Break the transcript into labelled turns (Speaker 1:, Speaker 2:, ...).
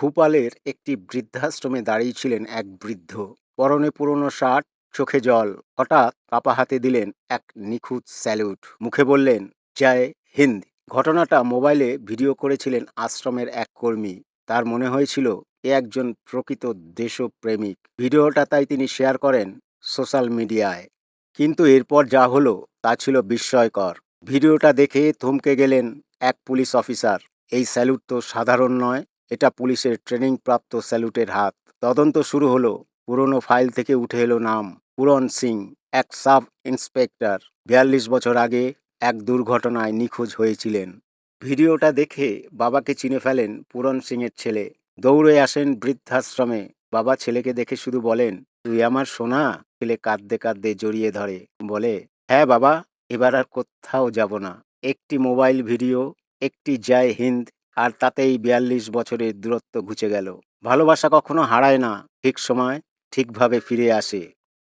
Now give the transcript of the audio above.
Speaker 1: ভূপালের একটি বৃদ্ধাশ্রমে দাঁড়িয়েছিলেন এক বৃদ্ধ। পরনে পুরনো শার্ট, চোখে জল। হঠাৎ কাপা হাতে দিলেন এক নিখুঁত স্যালুট। মুখে বললেন, জয় হিন্দ। ঘটনাটা মোবাইলে ভিডিও করেছিলেন আশ্রমের এক কর্মী। তার মনে হয়েছিল, এ একজন প্রকৃত দেশপ্রেমিক। ভিডিওটা তাই তিনি শেয়ার করেন সোশ্যাল মিডিয়ায়। কিন্তু এরপর যা হলো, তা ছিল বিস্ময়কর। ভিডিওটা দেখে থমকে গেলেন এক পুলিশ অফিসার। এই স্যালুট তো সাধারণ নয় এটা পুলিশের ট্রেনিং প্রাপ্ত স্যালুটের হাত। তদন্ত শুরু হলো। পুরনো ফাইল থেকে উঠে এলো নাম পুরন সিং, এক সাব ইন্সপেক্টর বিয়াল্লিশ বছর আগে এক দুর্ঘটনায় নিখোঁজ হয়েছিলেন। ভিডিওটা দেখে বাবাকে চিনে ফেলেন পুরন সিংয়ের ছেলে। দৌড়ে আসেন বৃদ্ধাশ্রমে। বাবা ছেলেকে দেখে শুধু বলেন, তুই আমার সোনা? ছেলে কাঁদতে কাঁদতে জড়িয়ে ধরে। বলে হ্যাঁ বাবা, এবার আর কোথাও যাব না। একটি মোবাইল ভিডিও, একটি জয় হিন্দ আর তাতেই বিয়াল্লিশ বছরের দূরত্ব ঘুচে গেল। ভালোবাসা কখনো হারায় না, ঠিক সময় ঠিকভাবে ফিরে আসে।